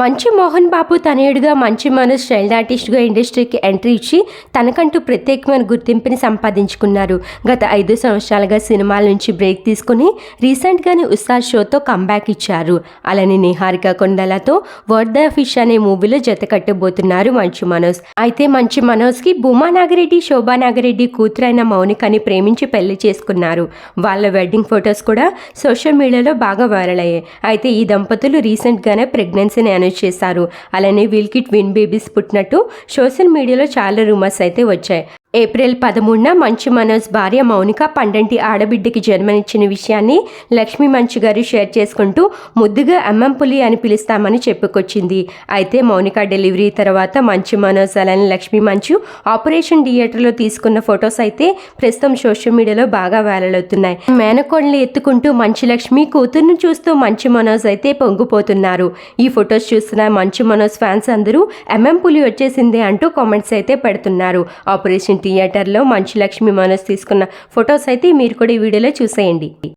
మంచు మోహన్ బాబు తనయుడిగా మంచు మనోజ్ చైల్డ్ ఆర్టిస్ట్గా ఇండస్ట్రీకి ఎంట్రీ ఇచ్చి తనకంటూ ప్రత్యేకమైన గుర్తింపుని సంపాదించుకున్నారు. గత ఐదు సంవత్సరాలుగా సినిమాల నుంచి బ్రేక్ తీసుకుని రీసెంట్గానే ఉస్తార్ షోతో కంబ్యాక్ ఇచ్చారు. అలానే నిహారిక కొండలతో వర్డ్ ద ఫిష్ అనే మూవీలో జత కట్టబోతున్నారు మంచు మనోజ్. అయితే మంచు మనోజ్కి భూమా నాగిరెడ్డి శోభా నాగిరెడ్డి కూతురైన మౌనికని ప్రేమించి పెళ్ళి చేసుకున్నారు. వాళ్ళ వెడ్డింగ్ ఫొటోస్ కూడా సోషల్ మీడియాలో బాగా వైరల్ అయ్యాయి. అయితే ఈ దంపతులు రీసెంట్గానే ప్రెగ్నెన్సీని అనౌన్స్ చేశారు. అలానే విల్ కిట్ విన్ బేబీస్ పుట్టినట్టు సోషల్ మీడియాలో చాలా రూమర్స్ అయితే వచ్చాయి. ఏప్రిల్ పదమూడున మంచు మనోజ్ భార్య మౌనిక పండంటి ఆడబిడ్డకి జన్మనిచ్చిన విషయాన్ని లక్ష్మీ మంచు గారు షేర్ చేసుకుంటూ ముద్దుగా అమ్మం పులి అని పిలుస్తామని చెప్పుకొచ్చింది. అయితే మౌనిక డెలివరీ తర్వాత మంచు మనోజ్ అలానే లక్ష్మీ మంచు ఆపరేషన్ థియేటర్లో తీసుకున్న ఫొటోస్ అయితే ప్రస్తుతం సోషల్ మీడియాలో బాగా వైరల్ అవుతున్నాయి. మేనకోడలు ఎత్తుకుంటూ మంచు లక్ష్మి కూతుర్ను చూస్తూ మంచు మనోజ్ అయితే పొంగిపోతున్నారు. ఈ ఫొటోస్ చూస్తున్న మంచు మనోజ్ ఫ్యాన్స్ అందరూ ఎంఎం పులి వచ్చేసింది అంటూ కామెంట్స్ అయితే పెడుతున్నారు. ఆపరేషన్ థియేటర్లో మంచు లక్ష్మి మనోజ్ తీసుకున్న ఫొటోస్ అయితే మీరు కూడా ఈ వీడియోలో చూసేయండి.